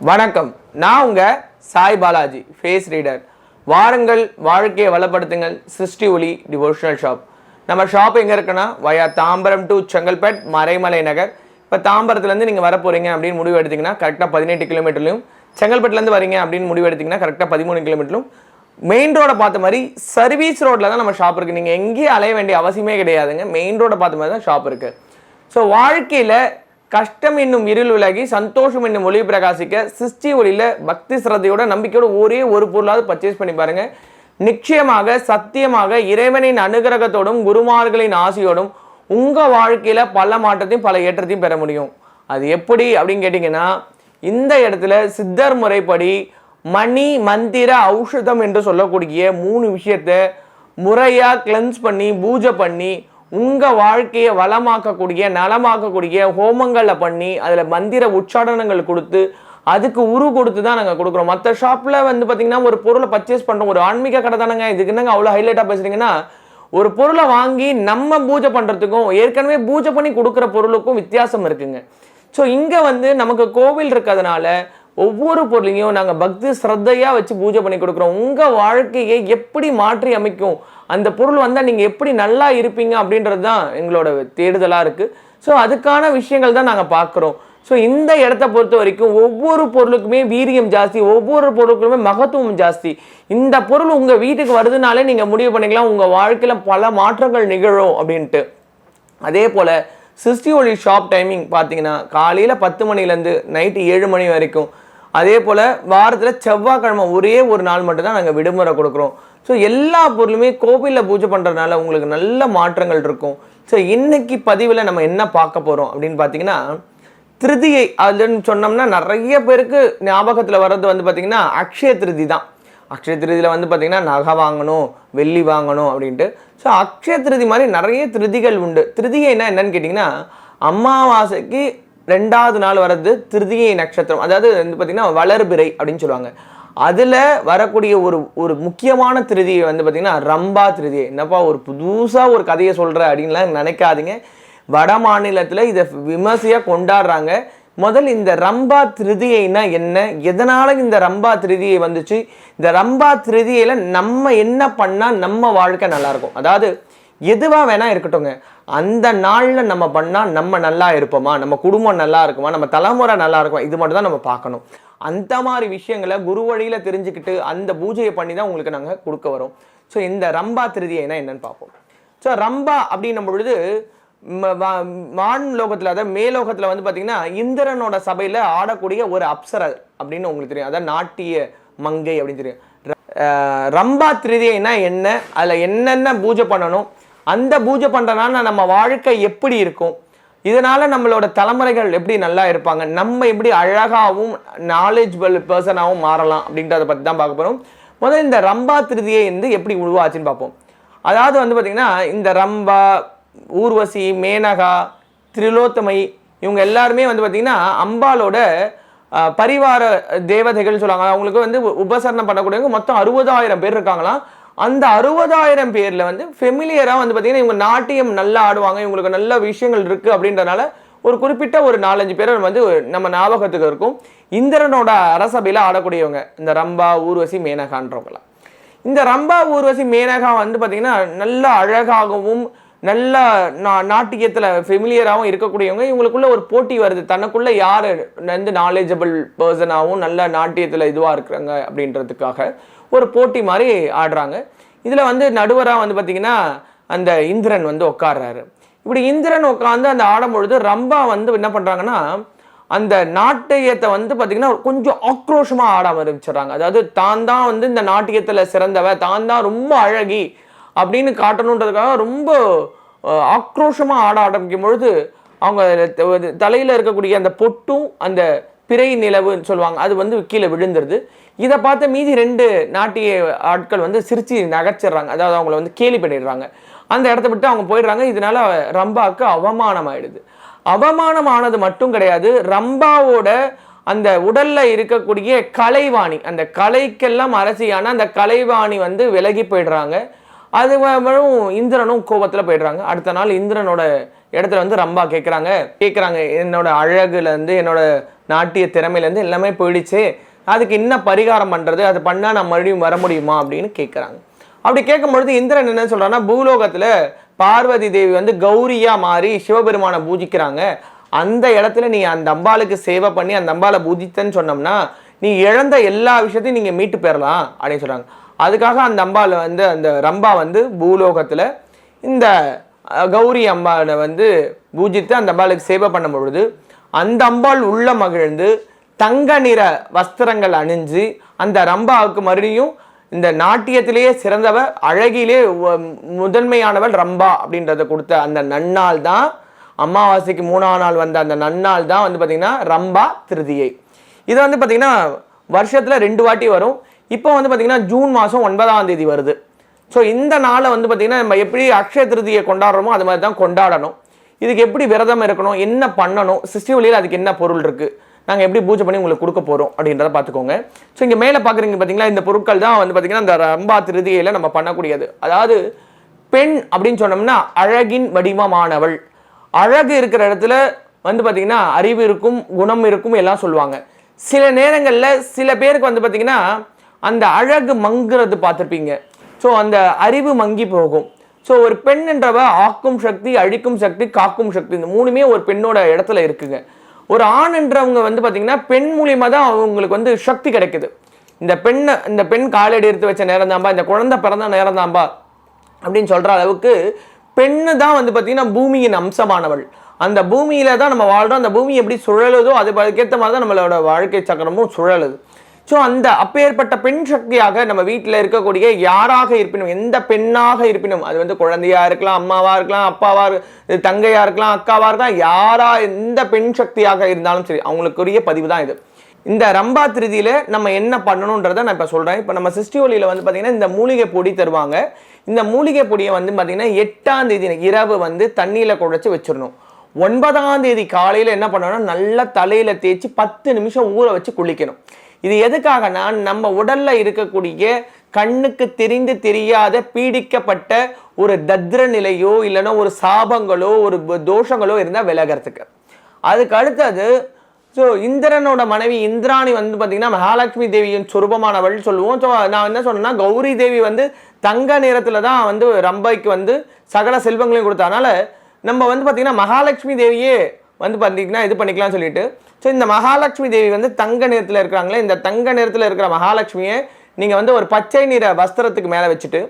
வணக்கம். நான் உங்க சாய் பாலாஜி ஃபேஸ் ரீடர் வாருங்கள் வாழ்க்கையை வளப்படுத்துங்கள். சிருஷ்டி ஒளி டிவோஷனல் ஷாப் நம்ம ஷாப் எங்கே இருக்குன்னா வயா தாம்பரம் டு செங்கல்பேட் மறைமலை நகர். இப்போ தாம்பரத்துலேருந்து நீங்கள் வர போகிறீங்க அப்படின்னு முடிவு எடுத்தீங்கன்னா கரெக்டாக பதினெட்டு கிலோமீட்டர்லையும் செங்கல்பட்டுலேருந்து வரீங்க அப்படின்னு முடிவு எடுத்தீங்கன்னா கரெக்டாக பதிமூணு கிலோமீட்டரும் மெயின் ரோடை பார்த்த மாதிரி சர்வீஸ் ரோட்டில் தான் நம்ம ஷாப் இருக்குது நீங்கள் எங்கேயும் அலைய வேண்டிய அவசியமே கிடையாதுங்க. மெயின் ரோடை பார்த்த மாதிரி தான் ஷாப் இருக்குது ஸோ வாழ்க்கையில் கஷ்டம் என்னும் இருள் விலகி சந்தோஷம் என்னும் ஒளி பிரகாசிக்க சிஷ்டி ஒளியில் பக்தி சிரத்தையோட நம்பிக்கையோட ஒரே ஒரு பொருளாவது பர்ச்சேஸ் பண்ணி பாருங்க. நிச்சயமாக சத்தியமாக இறைவனின் அனுகிரகத்தோடும் குருமார்களின் ஆசையோடும் உங்கள் வாழ்க்கையில் பல மாற்றத்தையும் பல ஏற்றத்தையும் பெற முடியும். அது எப்படி அப்படின்னு கேட்டிங்கன்னா இந்த இடத்துல சித்தர் முறைப்படி மணி மந்திர ஔஷதம் என்று சொல்லக்கூடிய மூணு விஷயத்தை முறையாக கிளென்ஸ் பண்ணி பூஜை பண்ணி உங்கள் வாழ்க்கையை வளமாக்கக்கூடிய நலமாக்கக்கூடிய ஹோமங்களை பண்ணி அதில் மந்திர உச்சாடனங்கள் கொடுத்து அதுக்கு உரு கொடுத்து தான் நாங்கள் கொடுக்குறோம். மற்ற ஷாப்பில் வந்து பார்த்தீங்கன்னா ஒரு பொருளை பர்ச்சேஸ் பண்ணுறோம் ஒரு ஆன்மீக கடை தானங்க. இதுக்கு என்னங்க அவ்வளோ ஹைலைட்டாக பேசுகிறீங்கன்னா ஒரு பொருளை வாங்கி நம்ம பூஜை பண்ணுறதுக்கும் ஏற்கனவே பூஜை பண்ணி கொடுக்குற பொருளுக்கும் வித்தியாசம் இருக்குங்க. ஸோ இங்கே வந்து நமக்கு கோவில் இருக்கிறதுனால ஒவ்வொரு பொருளையும் நாங்கள் பக்தி ஸ்ரத்தையாக வச்சு பூஜை பண்ணி கொடுக்குறோம். உங்கள் வாழ்க்கையை எப்படி மாற்றி அமைக்கும்? அந்த பொருள் வந்தால் நீங்கள் எப்படி நல்லா இருப்பீங்க அப்படின்றது தான் எங்களோட தேடுதலாக இருக்குது ஸோ அதுக்கான விஷயங்கள் தான் நாங்கள் பார்க்குறோம் ஸோ இந்த இடத்த பொறுத்த வரைக்கும் ஒவ்வொரு பொருளுக்குமே வீரியம் ஜாஸ்தி ஒவ்வொரு பொருளுக்குமே மகத்துவம் ஜாஸ்தி. இந்த பொருள் உங்கள் வீட்டுக்கு வருதுனாலே நீங்கள் முடிவு பண்ணிக்கலாம் உங்கள் வாழ்க்கையில் பல மாற்றங்கள் நிகழும் அப்படின்ட்டு. அதே போல் சிஸ்டி ஒளி ஷாப் டைமிங் பார்த்தீங்கன்னா காலையில் பத்து மணிலேருந்து நைட்டு ஏழு மணி வரைக்கும். அதே போல் வாரத்தில் செவ்வாய்க்கிழமை ஒரே ஒரு நாள் மட்டும்தான் நாங்கள் விடுமுறை கொடுக்குறோம். ஸோ எல்லா பொருளுமே கோவிலில் பூஜை பண்ணுறதுனால உங்களுக்கு நல்ல மாற்றங்கள் இருக்கும். ஸோ இன்னைக்கு பதிவில் நம்ம என்ன பார்க்க போகிறோம் அப்படின்னு பார்த்தீங்கன்னா திருதியை அதுன்னு சொன்னோம்னா நிறைய பேருக்கு ஞாபகத்தில் வர்றது வந்து பார்த்திங்கன்னா அக்ஷய திருதி தான். அக்ஷய திருதியில் வந்து பார்த்திங்கன்னா நகை வாங்கணும் வெள்ளி வாங்கணும் அப்படின்ட்டு. ஸோ அக்ஷய திருதி மாதிரி நிறைய திருதிகள் உண்டு. திருதிகைனா என்னன்னு கேட்டிங்கன்னா அமாவாசைக்கு ரெண்டாவது நாள் வர்றது திருதியை நட்சத்திரம். அதாவது வந்து பார்த்திங்கன்னா வளர்பிறை அப்படின்னு சொல்லுவாங்க. அதில் வரக்கூடிய ஒரு ஒரு முக்கியமான திருதியை வந்து பார்த்திங்கன்னா ரம்பா திருதியை என்னப்பா ஒரு புதுசாக ஒரு கதையை சொல்கிற அப்படின்லாம் நினைக்காதீங்க. வட மாநிலத்தில் இதை விமர்சையாக கொண்டாடுறாங்க. முதல் இந்த ரம்பா திருதியைனா என்ன? எதனால் இந்த ரம்பா திருதியை வந்துச்சு? இந்த ரம்பா திருதியில் நம்ம என்ன பண்ணால் நம்ம வாழ்க்கை நல்லாயிருக்கும் அதாவது எதுவாக வேணால் இருக்கட்டும்ங்க. அந்த நாளில் நம்ம பண்ணால் நம்ம நல்லா இருப்போமா? நம்ம குடும்பம் நல்லா இருக்குமா? நம்ம தலைமுறை நல்லா இருக்குமா? இது மட்டும் தான் நம்ம பார்க்கணும். அந்த மாதிரி விஷயங்களை குரு வழியில் தெரிஞ்சுக்கிட்டு அந்த பூஜையை பண்ணி தான் உங்களுக்கு நாங்கள் கொடுக்க வரோம். ஸோ இந்த ரம்பா திருதியைனா என்னன்னு பார்ப்போம். ஸோ ரம்பா அப்படின்னும் பொழுது மான் வான் லோகத்தில் அதாவது மேலோகத்தில் வந்து பார்த்திங்கன்னா இந்திரனோட சபையில் ஆடக்கூடிய ஒரு அப்சரர் அப்படின்னு உங்களுக்கு தெரியும். அதான் நாட்டிய மங்கை அப்படின்னு தெரியும். ர- ரம்பா திருதியைனா என்ன? அதில் என்னென்ன பூஜை பண்ணணும்? அந்த பூஜை பண்ணுறனால நம்ம வாழ்க்கை எப்படி இருக்கும்? இதனால் நம்மளோட தலைமுறைகள் எப்படி நல்லா இருப்பாங்க? நம்ம எப்படி அழகாகவும் நாலேஜபிள் பர்சனாகவும் மாறலாம் அப்படின்றத பற்றி தான் பார்க்க போகிறோம் முதல்ல இந்த ரம்பா திருதியை வந்து எப்படி உருவாச்சுன்னு பார்ப்போம். அதாவது வந்து பார்த்திங்கன்னா இந்த ரம்பா ஊர்வசி மேனகா திரிலோத்தமை இவங்க எல்லாருமே வந்து பார்த்திங்கன்னா அம்பாலோட பரிவார தேவதைகள் சொல்லுவாங்க. அவங்களுக்கு வந்து உ- உபசரணம் பண்ணக்கூடியவங்க மொத்தம் அறுபதாயிரம் பேர் இருக்காங்களாம். அந்த அறுபதாயிரம் பேரில் வந்து ஃபெமிலியராக வந்து பார்த்தீங்கன்னா இவங்க நாட்டியம் நல்லா ஆடுவாங்க இவங்களுக்கு நல்ல விஷயங்கள் இருக்குது அப்படின்றனால ஒரு குறிப்பிட்ட ஒரு நாலஞ்சு பேர் வந்து நம்ம ஞாபகத்துக்கு இருக்கும். இந்திரனோட அரசபையில் ஆடக்கூடியவங்க இந்த ரம்பா ஊர்வசி மேனகான்றவங்களாம் இந்த ரம்பா ஊர்வசி மேனகா வந்து பார்த்தீங்கன்னா நல்ல அழகாகவும் நல்ல நா நாட்டியத்தில் ஃபெமிலியராகவும் இருக்கக்கூடியவங்க. இவங்களுக்குள்ள ஒரு போட்டி வருது. தனக்குள்ளே யார் வந்து நாலேஜபிள் பர்சனாகவும் நல்ல நாட்டியத்தில் இதுவாக இருக்கிறாங்க அப்படின்றதுக்காக. ஒரு போட்டி மாதிரி ஆடுறாங்க. இதில் வந்து நடுவராக வந்து பார்த்தீங்கன்னா அந்த இந்திரன் வந்து உட்காடுறாரு இப்படி இந்திரன் உட்காந்து அந்த ஆடும்பொழுது ரம்பா வந்து என்ன பண்ணுறாங்கன்னா அந்த நாட்டியத்தை வந்து பார்த்திங்கன்னா கொஞ்சம் ஆக்ரோஷமாக ஆட ஆரம்பிச்சிடுறாங்க. அதாவது தான் தான் வந்து இந்த நாட்டியத்தில் சிறந்தவ தான் தான் ரொம்ப அழகி அப்படின்னு காட்டணுன்றதுக்காக ரொம்ப ஆக்ரோஷமாக ஆட ஆரம்பிக்கும் பொழுது அவங்க தலையில் இருக்கக்கூடிய அந்த பொட்டும் அந்த பிறை நிலவுன்னு சொல்லுவாங்க அது வந்து கீழே விழுந்துருது. இதை பார்த்த மீதி ரெண்டு நாட்டிய ஆட்கள் வந்து சிரித்து நகைச்சிடுறாங்க. அதாவது அவங்கள வந்து கேலி பண்ணிடுறாங்க. அந்த இடத்த விட்டு அவங்க போயிடுறாங்க. இதனால ரம்பாவுக்கு அவமானம் ஆயிடுது அவமானமானது மட்டும் கிடையாது. ரம்பாவோட அந்த உடல்ல இருக்கக்கூடிய கலைவாணி அந்த கலைக்கெல்லாம் அரசியான அந்த கலைவாணி வந்து விலகி போயிடுறாங்க. அது இந்திரனும் கோபத்தில் போயிடுறாங்க. அடுத்த நாள் இந்திரனோட இடத்துல வந்து ரம்பா கேட்குறாங்க கேட்குறாங்க என்னோட அழகுலேருந்து என்னோட நாட்டிய திறமையிலேருந்து எல்லாமே போயிடுச்சு. அதுக்கு என்ன பரிகாரம் பண்ணுறது அது பண்ணால் நான் மறுபடியும் வர முடியுமா அப்படின்னு கேட்குறாங்க அப்படி கேட்கும் பொழுது இந்திரன் என்ன சொல்கிறான்னா பூலோகத்தில் பார்வதி தேவி வந்து கௌரியாக மாறி சிவபெருமானை பூஜிக்கிறாங்க. அந்த இடத்துல நீ அந்த அம்பாளுக்கு சேவை பண்ணி அந்த அம்பாளை பூஜித்தன்னு சொன்னோம்னா நீ இழந்த எல்லா விஷயத்தையும் நீங்கள் மீட்டு பெறலாம் அப்படின்னு சொல்கிறாங்க அதுக்காக அந்த அம்பாவில் வந்து அந்த ரம்பா வந்து பூலோகத்தில் இந்த கௌரி அம்பாவை வந்து பூஜித்து அந்த அம்பாளுக்கு சேவை பண்ணும் பொழுது அந்த அம்பாள் உள்ள மகிழ்ந்து தங்க நிற வஸ்திரங்கள் அணிஞ்சு அந்த ரம்பாவுக்கு மறுபடியும் இந்த நாட்டியத்திலேயே சிறந்தவ அழகிலே முதன்மையானவள் ரம்பா அப்படின்றத கொடுத்த அந்த நன்னாள் தான் அமாவாசைக்கு மூணாம் நாள் வந்த அந்த நன்னாள் தான் வந்து பார்த்திங்கன்னா ரம்பா திருதியை. இது வந்து பார்த்திங்கன்னா வருஷத்தில் ரெண்டு வாட்டி வரும். இப்போ வந்து பார்த்திங்கன்னா ஜூன் மாதம் ஒன்பதாம் தேதி வருது. ஸோ இந்த நாளை வந்து பார்த்திங்கன்னா நம்ம எப்படி அக்ஷய திருதியை கொண்டாடுறோமோ அது மாதிரி தான் கொண்டாடணும். இதுக்கு எப்படி விரதம் இருக்கணும் என்ன பண்ணணும் சிருஷ்டி வழியில் அதுக்கு என்ன பொருள் இருக்குது நாங்கள் எப்படி பூஜை பண்ணி உங்களுக்கு கொடுக்க போகிறோம் அப்படின்றத பார்த்துக்கோங்க. ஸோ இங்கே மேலே பார்க்குறீங்க பார்த்தீங்களா இந்த பொருட்கள் தான் வந்து பார்த்திங்கன்னா இந்த ரம்பா திருதியில் நம்ம பண்ணக்கூடியது. அதாவது பெண் அப்படின்னு சொன்னோம்னா அழகின் வடிவமானவள். அழகு இருக்கிற இடத்துல வந்து பார்த்திங்கன்னா அறிவு இருக்கும் குணம் இருக்கும் எல்லாம் சொல்லுவாங்க. சில நேரங்களில் சில பேருக்கு வந்து பார்த்திங்கன்னா அந்த அழகு மங்குறது பார்த்துருப்பீங்க. ஸோ அந்த அறிவு மங்கி போகும். ஸோ ஒரு பெண்ன்றவ ஆக்கும் சக்தி அழிக்கும் சக்தி காக்கும் சக்தி இந்த மூணுமே ஒரு பெண்ணோட இடத்துல இருக்குங்க. ஒரு ஆண்ன்றவங்க வந்து பார்த்தீங்கன்னா பெண் மூலியமாக தான் அவங்களுக்கு வந்து சக்தி கிடைக்குது. இந்த பெண்ணை இந்த பெண் காலடி எடுத்து வச்ச நேரம் தான்பா இந்த குழந்தை பிறந்த நேரம் தான்பா அப்படின்னு சொல்கிற அளவுக்கு பெண்ணு தான் வந்து பார்த்திங்கன்னா பூமியின் அம்சமானவள். அந்த பூமியில் தான் நம்ம வாழ்கிறோம் அந்த பூமி எப்படி சுழலுதோ அது அதுக்கேற்ற மாதிரி தான் நம்மளோட வாழ்க்கை சக்கரமும் சுழலுது. ஸோ அந்த அப்பேற்பட்ட பெண் சக்தியாக நம்ம வீட்டில் இருக்கக்கூடிய யாராக இருப்பினும் எந்த பெண்ணாக இருப்பினும் அது வந்து குழந்தையாக இருக்கலாம் அம்மாவாக இருக்கலாம் அப்பாவாக தங்கையாக இருக்கலாம் அக்காவாக இருக்கலாம் யாராக எந்த பெண் சக்தியாக இருந்தாலும் சரி அவங்களுக்குரிய பதிவு தான் இது. இந்த ரம்பா திருதியில் நம்ம என்ன பண்ணணுன்றதை நான் இப்போ சொல்கிறேன் இப்போ நம்ம சிஸ்டி ஒலியில் வந்து பார்த்திங்கன்னா இந்த மூலிகை பொடி தருவாங்க. இந்த மூலிகை பொடியை வந்து பார்த்தீங்கன்னா எட்டாம் தேதி இரவு வந்து தண்ணியில் குழைச்சி வச்சிடணும். ஒன்பதாம் தேதி காலையில் என்ன பண்ணணும்னா நல்லா தலையில் தேய்ச்சி பத்து நிமிஷம் ஊற வச்சு குளிக்கணும். இது எதுக்காகனா நம்ம உடல்ல இருக்கக்கூடிய கண்ணுக்கு தெரிந்து தெரியாத பீடிக்கப்பட்ட ஒரு தத்ர நிலையோ இல்லைன்னா ஒரு சாபங்களோ ஒரு தோஷங்களோ இருந்தால் விலகிறதுக்கு. அதுக்கு அடுத்தது ஸோ இந்திரனோட மனைவி இந்திராணி வந்து பார்த்திங்கன்னா மகாலட்சுமி தேவியின் சொரூபமானவள் சொல்லுவோம். ஸோ நான் என்ன சொன்னேன்னா கௌரி தேவி வந்து தங்க நேரத்தில் தான் வந்து ரம்பைக்கு வந்து சகல செல்வங்களையும் கொடுத்தா. அதனால நம்ம வந்து பார்த்திங்கன்னா மகாலட்சுமி தேவியே வந்து பார்த்தீங்கன்னா இது பண்ணிக்கலாம்னு சொல்லிட்டு ஸோ இந்த மகாலட்சுமி தேவி வந்து தங்க நிறத்தில் இருக்கிறாங்களே இந்த தங்க நிறத்தில் இருக்கிற மகாலட்சுமியை நீங்கள் வந்து ஒரு பச்சை நிற வஸ்திரத்துக்கு மேலே வச்சுட்டு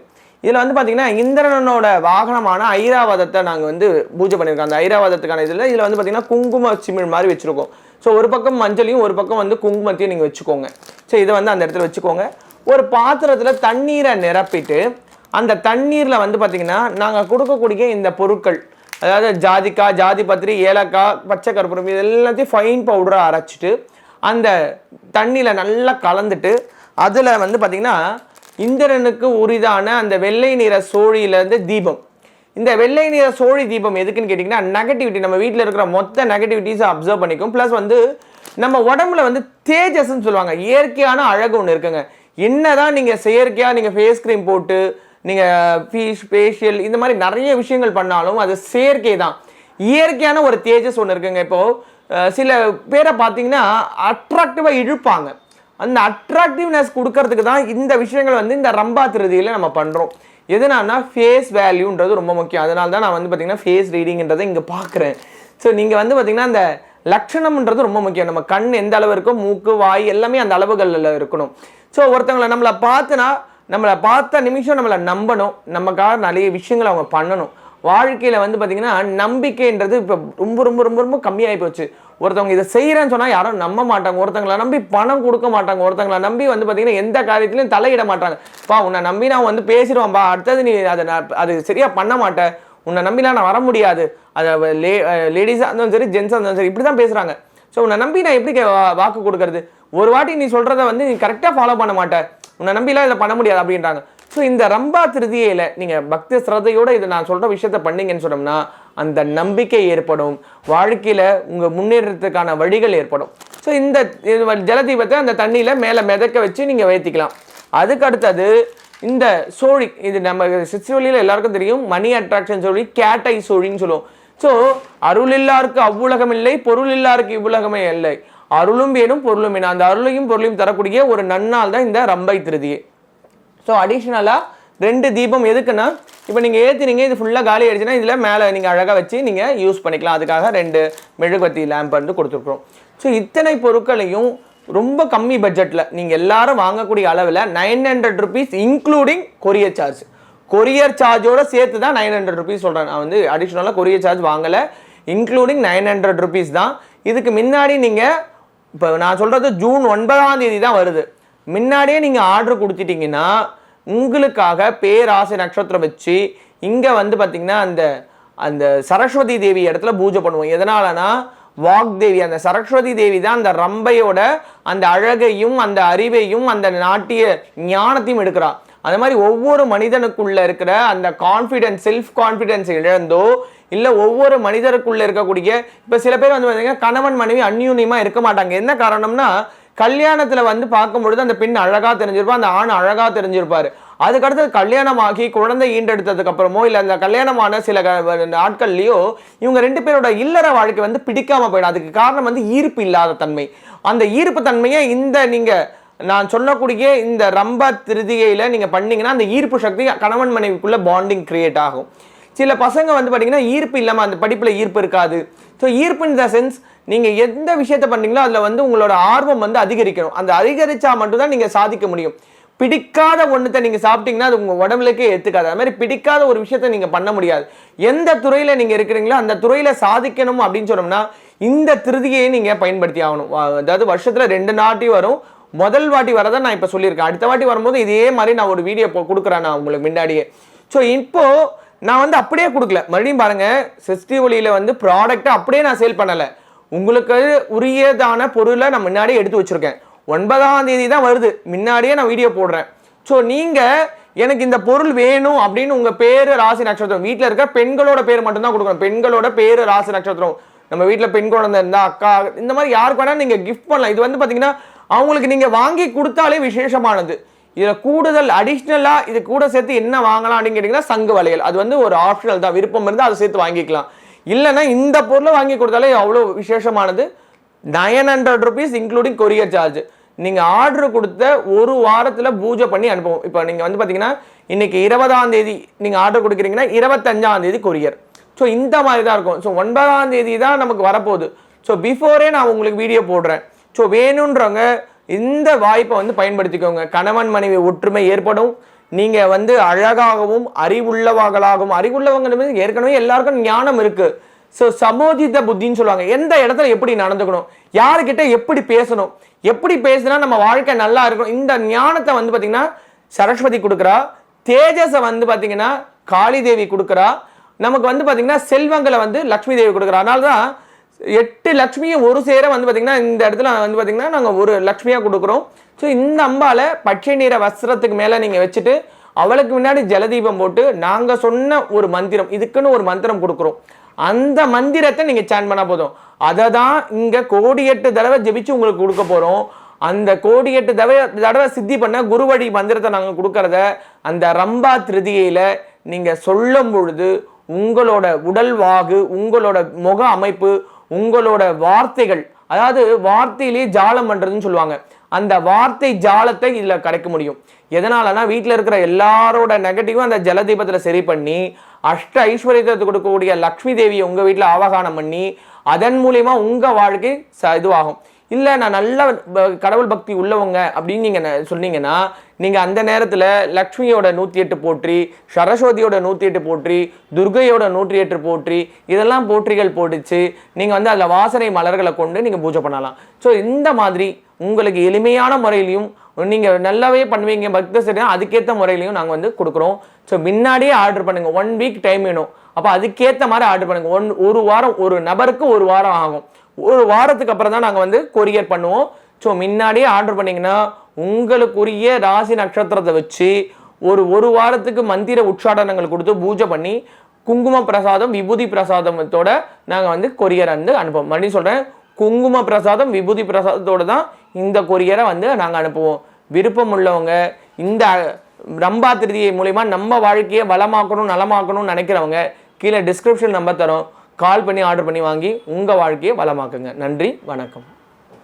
இதில் வந்து பார்த்தீங்கன்னா இந்திரனோட வாகனமான ஐராவதத்தை நாங்கள் வந்து பூஜை பண்ணியிருக்கோம். அந்த ஐராவதத்துக்கான இதில் இதில் வந்து பார்த்தீங்கன்னா குங்கும சிமிழ் மாதிரி வச்சுருக்கோம். ஸோ ஒரு பக்கம் மஞ்சளையும் ஒரு பக்கம் வந்து குங்குமத்தையும் நீங்கள் வச்சுக்கோங்க. ஸோ இதை வந்து அந்த இடத்துல வச்சுக்கோங்க. ஒரு பாத்திரத்தில் தண்ணீரை நிரப்பிட்டு அந்த தண்ணீரில் வந்து பார்த்தீங்கன்னா நாங்கள் கொடுக்கக்கூடிய இந்த பொருட்கள் அதாவது ஜாதிக்காய் ஜாதி பத்திரி ஏலக்காய் பச்சை கற்பூரம் இது எல்லாத்தையும் ஃபைன் பவுடராக அரைச்சிட்டு அந்த தண்ணியில் நல்லா கலந்துட்டு அதில் வந்து பார்த்திங்கன்னா இந்திரனுக்கு உரிதான அந்த வெள்ளை நிற சோழியிலேருந்து தீபம். இந்த வெள்ளை நிற சோழி தீபம் எதுக்குன்னு கேட்டிங்கன்னா நெகட்டிவிட்டி நம்ம வீட்டில் இருக்கிற மொத்த நெகட்டிவிட்டிஸை அப்சர்வ் பண்ணிக்கும். ப்ளஸ் வந்து நம்ம உடம்புல வந்து தேஜஸ்ன்னு சொல்லுவாங்க. இயற்கையான அழகு ஒன்று இருக்குங்க. என்ன தான் நீங்கள் செயற்கையாக நீங்கள் ஃபேஸ் க்ரீம் போட்டு நீங்கள் ஃபீஷ் ஃபேஷியல் இந்த மாதிரி நிறைய விஷயங்கள் பண்ணாலும் அது செயற்கை தான். இயற்கையான ஒரு தேஜஸ் ஒன்று இருக்குங்க. இப்போது சில பேரை பார்த்தீங்கன்னா அட்ராக்டிவாக இழுப்பாங்க. அந்த அட்ராக்டிவ்னஸ் கொடுக்கறதுக்கு தான் இந்த விஷயங்கள் வந்து இந்த ரம்பா திருதியில் நம்ம பண்ணுறோம் எதுனா ஃபேஸ் வேல்யூன்றது ரொம்ப முக்கியம். அதனால தான் நான் வந்து பார்த்தீங்கன்னா ஃபேஸ் ரீடிங்ன்றதை இங்கே பார்க்குறேன். ஸோ நீங்கள் வந்து பார்த்தீங்கன்னா அந்த லட்சணம்ன்றது ரொம்ப முக்கியம். நம்ம கண் எந்த அளவு இருக்கோ மூக்கு வாய் எல்லாமே அந்த அளவுகளில் இருக்கணும். ஸோ ஒருத்தவங்களை நம்மளை பார்த்துனா நம்மளை பார்த்த நிமிஷம் நம்மளை நம்பணும். நமக்காக நிறைய விஷயங்களை அவங்க பண்ணணும். வாழ்க்கையில் வந்து பார்த்தீங்கன்னா நம்பிக்கைன்றது இப்போ ரொம்ப ரொம்ப ரொம்ப ரொம்ப கம்மியாகி போச்சு. ஒருத்தவங்க இதை செய்கிறேன்னு சொன்னால் யாரும் நம்ப மாட்டாங்க. ஒருத்தங்களை நம்பி பணம் கொடுக்க மாட்டாங்க. ஒருத்தங்களை நம்பி வந்து பார்த்திங்கன்னா எந்த காரியத்திலையும் தலையிட மாட்டாங்க. பா உன்னை நம்பி நான் வந்து பேசிடுவேன்பா. அடுத்தது நீ அதை நான் அது சரியாக பண்ண மாட்டேன். உன்னை நம்பிலாம் நான் வர முடியாது. அதை லே லேடிஸாக இருந்தாலும் சரி ஜென்ஸாக இருந்தாலும் சரி இப்படி தான் பேசுகிறாங்க ஸோ உன்னை நம்பி நான் எப்படி வாக்கு கொடுக்கறது? ஒரு வாட்டி நீ சொல்கிறத வந்து நீ கரெக்டாக ஃபாலோ பண்ண மாட்டேன். உன்னை நம்பிலாம் இதை பண்ண முடியாது அப்படின்றாங்க. ஸோ இந்த ரம்பா திருதியில் நீங்கள் பக்தி சிரதையோடு இதை நான் சொல்கிற விஷயத்த பண்ணீங்கன்னு சொன்னோம்னா அந்த நம்பிக்கை ஏற்படும். வாழ்க்கையில் உங்கள் முன்னேறத்துக்கான வழிகள் ஏற்படும். ஸோ இந்த இது ஜலதீபத்தை அந்த தண்ணியில் மேலே மிதக்க வச்சு நீங்கள் வைத்திக்கலாம் அதுக்கு அடுத்தது இந்த சோழி இது நம்ம சிச்சுவலியில் எல்லாருக்கும் தெரியும். மணி அட்ராக்ஷன் சோழி கேட்டை சோழின்னு சொல்லுவோம். ஸோ அருள் இல்லாருக்கு அவ்வுலகம் இல்லை பொருள் இல்லாருக்கு இவ்வுலகமே இல்லை. அருளும் வேணும் பொருளும் வேணும். அந்த அருளையும் பொருளையும் தரக்கூடிய ஒரு நன்னாள் தான் இந்த ரம்பை திருதியை ஸோ அடிஷ்னலாக ரெண்டு தீபம் எதுக்குன்னா இப்போ நீங்கள் ஏற்றினீங்க இது ஃபுல்லாக காலி ஆயிடுச்சுன்னா இதில் மேலே நீங்கள் அழகாக வச்சு நீங்கள் யூஸ் பண்ணிக்கலாம். அதுக்காக ரெண்டு மெழுகுவத்தி லேம்ப் வந்து கொடுத்துருக்குறோம். ஸோ இத்தனை பொருட்களையும் ரொம்ப கம்மி பட்ஜெட்டில் நீங்கள் எல்லாரும் வாங்கக்கூடிய அளவில் nine hundred rupees including courier charge courier சார்ஜோட சேர்த்து தான் நைன் ஹண்ட்ரட் ருபீஸ் சொல்கிறேன் நான் வந்து அடிஷ்னலாக கொரியர் சார்ஜ் வாங்கலை. இன்க்ளூடிங் நைன் ஹண்ட்ரட் ருபீஸ் தான். இதுக்கு முன்னாடி நீங்கள் இப்போ நான் சொல்கிறது ஜூன் ஒன்பதாம் தேதி தான் வருது. முன்னாடியே நீங்கள் ஆர்டர் கொடுத்துட்டீங்கன்னா உங்களுக்காக பேராசை நட்சத்திரம் வச்சு இங்கே வந்து பார்த்திங்கன்னா அந்த அந்த சரஸ்வதி தேவி இடத்துல பூஜை பண்ணுவோம். எதனாலனா வாக்தேவி அந்த சரஸ்வதி தேவி தான் அந்த ரம்பையோட அந்த அழகையும் அந்த அறிவையும் அந்த நாட்டிய ஞானத்தையும் எடுக்கிறான் அந்த மாதிரி ஒவ்வொரு மனிதனுக்குள்ள இருக்கிற அந்த கான்ஃபிடென்ஸ் செல்ஃப் கான்ஃபிடென்ஸ் இழந்தோ இல்லை ஒவ்வொரு மனிதருக்குள்ளே இருக்கக்கூடிய இப்போ சில பேர் வந்து பார்த்தீங்கன்னா கணவன் மனைவி அந்யூன்யமாக இருக்க மாட்டாங்க. என்ன காரணம்னா கல்யாணத்தில் வந்து பார்க்கும்பொழுது அந்த பெண் அழகாக தெரிஞ்சிருப்பா அந்த ஆண் அழகாக தெரிஞ்சிருப்பார். அதுக்கடுத்தது கல்யாணமாகி குழந்தை ஈண்டெடுத்ததுக்கு அப்புறமோ இல்லை அந்த கல்யாணமான சில நாட்கள்லையோ இவங்க ரெண்டு பேரோட இல்லற வாழ்க்கை வந்து பிடிக்காம போயிடும். அதுக்கு காரணம் வந்து ஈர்ப்பு இல்லாத தன்மை. அந்த ஈர்ப்பு தன்மையை இந்த நீங்கள் நான் சொல்லக்கூடிய இந்த ரம்ப திருதிகையில நீங்கள் பண்ணிங்கன்னா அந்த ஈர்ப்பு சக்தி கணவன் மனைவிக்குள்ளே பாண்டிங் கிரியேட் ஆகும். சில பசங்க வந்து பார்த்திங்கன்னா ஈர்ப்பு இல்லாமல் அந்த படிப்பில் ஈர்ப்பு இருக்காது. ஸோ ஈர்ப்பு இன் த சென்ஸ் நீங்கள் எந்த விஷயத்த பண்ணுறீங்களோ அதில் வந்து உங்களோட ஆர்வம் வந்து அதிகரிக்கணும். அந்த அதிகரித்தா மட்டும்தான் நீங்கள் சாதிக்க முடியும். பிடிக்காத ஒன்றத்தை நீங்கள் சாப்பிட்டீங்கன்னா அது உங்கள் உடம்புலக்கே ஏற்றுக்காது அது மாதிரி பிடிக்காத ஒரு விஷயத்த நீங்கள் பண்ண முடியாது. எந்த துறையில் நீங்கள் இருக்கிறீங்களோ அந்த துறையில் சாதிக்கணும் அப்படின்னு சொன்னோம்னா இந்த திருதியை நீங்கள் பயன்படுத்தி ஆகணும். அதாவது வருஷத்தில் ரெண்டு நாட்டி வரும். முதல் வாட்டி வரதை நான் இப்போ சொல்லியிருக்கேன். அடுத்த வாட்டி வரும்போது இதே மாதிரி நான் ஒரு வீடியோ கொடுக்குறேன் நான் உங்களுக்கு முன்னாடியே. ஸோ இப்போது நான் வந்து அப்படியே கொடுக்கல. மறுபடியும் பாருங்கள் சிஸ்டி ஒளியில் வந்து ப்ராடக்ட்டை அப்படியே நான் சேல் பண்ணலை. உங்களுக்கு உரியதான பொருளை நான் முன்னாடியே எடுத்து வச்சுருக்கேன். ஒன்பதாம் தேதி தான் வருது. முன்னாடியே நான் வீடியோ போடுறேன். ஸோ நீங்கள் எனக்கு இந்த பொருள் வேணும் அப்படின்னு உங்கள் பேர் ராசி நட்சத்திரம். வீட்டில் இருக்க பெண்களோட பேர் மட்டும்தான் கொடுக்கணும். பெண்களோட பேர் ராசி நட்சத்திரம். நம்ம வீட்டில் பெண் குழந்தை இருந்தா அக்கா இந்த மாதிரி யாருக்கு வேணாலும் நீங்கள் கிஃப்ட் பண்ணலாம். இது வந்து பார்த்தீங்கன்னா அவங்களுக்கு நீங்கள் வாங்கி கொடுத்தாலே விசேஷமானது. இதில் கூடுதல் அடிஷ்னலாக இது கூட சேர்த்து என்ன வாங்கலாம் அப்படின்னு கேட்டிங்கன்னா சங்கு வளையல். அது வந்து ஒரு ஆப்ஷனல் தான். விருப்பம் இருந்தால் அதை சேர்த்து வாங்கிக்கலாம். இல்லைன்னா இந்த பொருளை வாங்கி கொடுத்தாலே அவ்வளோ விசேஷமானது. Nine hundred rupees including courier charge நீங்கள் ஆர்டர் கொடுத்த ஒரு வாரத்தில் பூஜை பண்ணி அனுப்புவோம். இப்போ நீங்கள் வந்து பார்த்தீங்கன்னா இன்றைக்கி இருபதாம் தேதி நீங்கள் ஆர்டர் கொடுக்குறீங்கன்னா இருபத்தஞ்சாம் தேதி கொரியர் ஸோ இந்த மாதிரி தான் இருக்கும். ஸோ ஒன்பதாம் தேதி தான் நமக்கு வரப்போகுது. ஸோ பிஃபோரே நான் உங்களுக்கு வீடியோ போடுறேன். ஸோ வேணுன்றவங்க இந்த வாய்ப்பை வந்து பயன்படுத்திக்கோங்க. கணவன் மனைவி ஒற்றுமை ஏற்படும். நீங்கள் வந்து அழகாகவும் அறிவுள்ளவர்களாகவும் அறிவுள்ளவங்க ஏற்கனவே எல்லாருக்கும் ஞானம் இருக்குது ஸோ சமோஜித புத்தின்னு சொல்லுவாங்க. எந்த இடத்துல எப்படி நடந்துக்கணும்? யாருக்கிட்ட எப்படி பேசணும்? எப்படி பேசினா நம்ம வாழ்க்கை நல்லா இருக்கணும்? இந்த ஞானத்தை வந்து பார்த்திங்கன்னா சரஸ்வதி கொடுக்குறா. தேஜஸை வந்து பார்த்தீங்கன்னா காளி தேவி கொடுக்குறா. நமக்கு வந்து பார்த்திங்கன்னா செல்வங்களை வந்து லக்ஷ்மி தேவி கொடுக்குறா. அதனால தான் எட்டு லக்ஷ்மியும் ஒரு சேர வந்து பார்த்தீங்கன்னா இந்த இடத்துல வந்து பார்த்தீங்கன்னா நாங்கள் ஒரு லக்ஷ்மியாக கொடுக்குறோம். ஸோ இந்த அம்பால பச்சை நிற வஸ்திரத்துக்கு மேலே நீங்கள் வச்சுட்டு அவளுக்கு முன்னாடி ஜலதீபம் போட்டு நாங்கள் சொன்ன ஒரு மந்திரம் இதுக்குன்னு ஒரு மந்திரம் கொடுக்குறோம். அந்த மந்திரத்தை நீங்கள் சேன் பண்ணால் போதும். அதை தான் இங்கே கோடி எட்டு தடவை ஜெபிச்சு உங்களுக்கு கொடுக்க போகிறோம் அந்த கோடி எட்டு தடவை தடவை சித்தி பண்ண குருவழி மந்திரத்தை நாங்கள் கொடுக்கறத அந்த ரம்பா திருதியில் நீங்கள் சொல்லும் பொழுது உங்களோட உடல் வாகு உங்களோட முக அமைப்பு உங்களோட வார்த்தைகள் அதாவது வார்த்தையிலேயே ஜாலம் பண்ணுறதுன்னு சொல்லுவாங்க. அந்த வார்த்தை ஜாலத்தை இதில் கிடைக்க முடியும். எதனாலனா வீட்டில் இருக்கிற எல்லாரோட நெகட்டிவும் அந்த ஜலதீபத்தில் சரி பண்ணி அஷ்ட ஐஸ்வர்யத்தை கொடுக்கக்கூடிய லக்ஷ்மி தேவியை உங்கள் வீட்டில் ஆவகானம் பண்ணி அதன் மூலிமா உங்கள் வாழ்க்கை ச இதுவாகும். இல்லை நான் நல்ல கடவுள் பக்தி உள்ளவங்க அப்படின்னு நீங்கள் சொன்னீங்கன்னா நீங்கள் அந்த நேரத்தில் லக்ஷ்மியோட நூற்றி எட்டு போற்றி சரஸ்வதியோட நூற்றி எட்டு போற்றி துர்கையோட நூற்றி எட்டு போற்றி இதெல்லாம் போற்றிகள் போட்டுச்சு. நீங்கள் வந்து அதில் வாசனை மலர்களை கொண்டு நீங்கள் பூஜை பண்ணலாம். ஸோ இந்த மாதிரி உங்களுக்கு எளிமையான முறையிலையும் நீங்கள் நல்லாவே பண்ணுவீங்க பக்த சரியா அதுக்கேற்ற முறையிலையும் நாங்கள் வந்து கொடுக்குறோம். ஸோ முன்னாடியே ஆர்டர் பண்ணுங்கள் ஒன் வீக் டைம் வேணும். அப்போ அதுக்கேற்ற மாதிரி ஆர்டர் பண்ணுங்கள் ஒன் ஒரு வாரம் ஒரு நபருக்கு ஒரு வாரம் ஆகும். ஒரு வாரத்துக்கு அப்புறம் தான் நாங்கள் வந்து கொரியர் பண்ணுவோம். ஸோ முன்னாடியே ஆர்டர் பண்ணிங்கன்னா உங்களுக்குரிய ராசி நட்சத்திரத்தை வச்சு ஒரு ஒரு வாரத்துக்கு மந்திர உற்சாடனங்கள் கொடுத்து பூஜை பண்ணி குங்கும பிரசாதம் விபூதி பிரசாதத்தோட நாங்கள் வந்து கொரியரை வந்து அனுப்புவோம். மறுபடியும் சொல்கிறேன் குங்கும பிரசாதம் விபூதி பிரசாதத்தோடு தான் இந்த கொரியரை வந்து நாங்கள் அனுப்புவோம். விருப்பம் உள்ளவங்க இந்த ரம்பா திருதியை மூலிமா நம்ம வாழ்க்கையை வளமாக்கணும் நலமாக்கணும்னு நினைக்கிறவங்க கீழே டிஸ்கிரிப்ஷன் நம்பர் தரோம். கால் பண்ணி ஆர்டர் பண்ணி வாங்கி உங்கள் வாழ்க்கையை வளமாக்குங்க. நன்றி வணக்கம்.